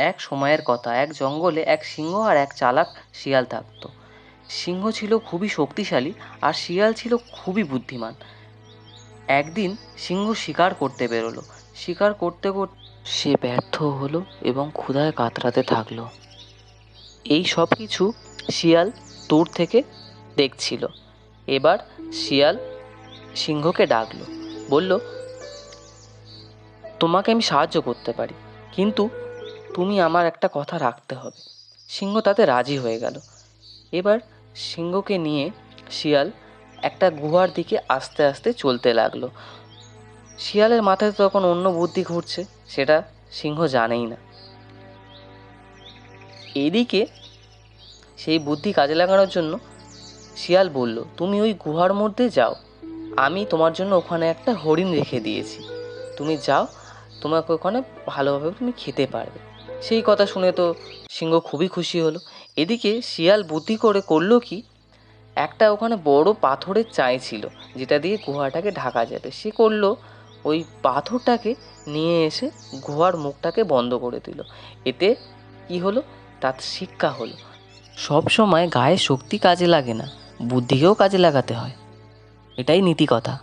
এক সময়ের কথা, এক জঙ্গলে এক সিংহ আর এক চালাক শিয়াল থাকতো। সিংহ ছিল খুবই শক্তিশালী আর শিয়াল ছিল খুবই বুদ্ধিমান। একদিন সিংহ শিকার করতে বেরোলো। শিকার করতে করতে সে ব্যর্থ হলো এবং ক্ষুধায় কাতরাতে থাকল। এই সব কিছু শিয়াল দূর থেকে দেখছিল। এবার শিয়াল সিংহকে ডাকলো। বলল, তোমাকে আমি সাহায্য করতে পারি। কিন্তু তুমি আমার একটা কথা রাখতে হবে। সিংহ তাতে রাজি হয়ে গেল। এবার সিংহকে নিয়ে শিয়াল একটা গুহার দিকে আস্তে আস্তে চলতে লাগল। শিয়ালের মাথায় তখন অন্য বুদ্ধি ঘুরছে, সেটা সিংহ জানেই না। এদিকে সেই বুদ্ধি কাজে লাগানোর জন্য শিয়াল বলল, তুমি ওই গুহার মধ্যে যাও। আমি তোমার জন্য ওখানে একটা হরিণ রেখে দিয়েছি। তুমি যাও, তোমাকে ওখানে ভালোভাবে তুমি খেতে পারবে। সেই কথা শুনে তো সিংহ খুবই খুশি হলো। এদিকে শিয়াল বুদ্ধি করে করল কি? একটা ওখানে বড় পাথরের চাই ছিল, যেটা দিয়ে গুহাটাকে ঢাকা যাবে। সে করল, ওই পাথরটাকে নিয়ে এসে গুহার মুখটাকে বন্ধ করে দিল। এতে কি হলো? তার শিক্ষা হলো। সব সময় গায়ে শক্তি কাজে লাগে না, বুদ্ধিকেও কাজে লাগাতে হয়। এটাই নীতি কথা।